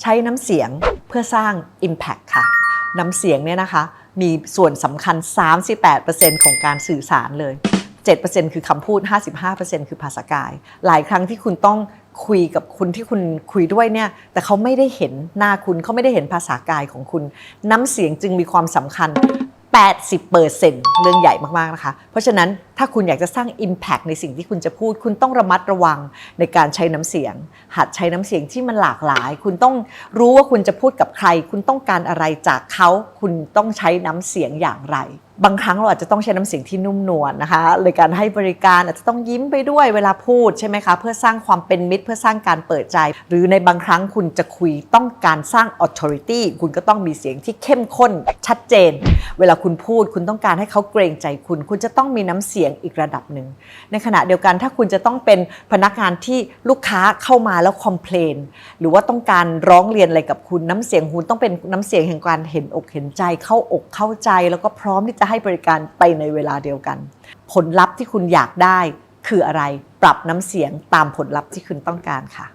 ใช้น้ำเสียงเพื่อสร้าง Impact ค่ะ น้ำเสียงเนี่ยนะคะ มีส่วนสำคัญ 38%ของการสื่อสารเลย 7%คือคำพูด 55%คือภาษากาย หลายครั้งที่คุณต้องคุยกับคุณที่คุณคุยด้วยเนี่ยแต่เขาไม่ได้เห็นหน้าคุณเขาไม่ได้เห็นภาษากายของคุณ น้ำเสียงจึงมีความสำคัญ 80%เรื่องใหญ่มากๆนะคะ เพราะฉะนั้นถ้าคุณอยากจะสร้าง Impact ในสิ่งที่คุณจะพูด คุณต้องระมัดระวังในการใช้น้ำเสียง หัดใช้น้ำเสียงที่มันหลากหลาย คุณต้องรู้ว่าคุณจะพูดกับใคร คุณต้องการอะไรจากเขา คุณต้องใช้น้ำเสียงอย่างไร บางครั้งเราอาจจะต้องใช้น้ำเสียงที่นุ่มนวลนะคะในการให้บริการอาจจะต้องยิ้มไปด้วยเวลาพูดใช่ไหมคะ เพื่อสร้างความเป็นมิตร เพื่อสร้างการเปิดใจ หรือในบางครั้งคุณจะคุยต้องการสร้าง authority คุณก็ต้องมีเสียงที่เข้มข้นชัดเจน เวลาคุณพูดคุณต้องการให้เขาเกรงใจคุณ คุณจะต้องมีน้ำเสียงอีกระดับหนึ่ง ในขณะเดียวกันถ้าคุณจะต้องเป็นพนักงานที่ลูกค้าเข้ามาแล้วคอมเพลนหรือว่าต้องการร้องเรียนอะไรกับคุณน้ำเสียงคุณต้องเป็นน้ำเสียงแห่งการเห็นอกเห็นใจเข้าอกเข้าใจแล้วก็พร้อมที่จะให้บริการไปในเวลาเดียวกัน ผลลัพธ์ที่คุณอยากได้คืออะไร ปรับน้ำเสียงตามผลลัพธ์ที่คุณต้องการค่ะ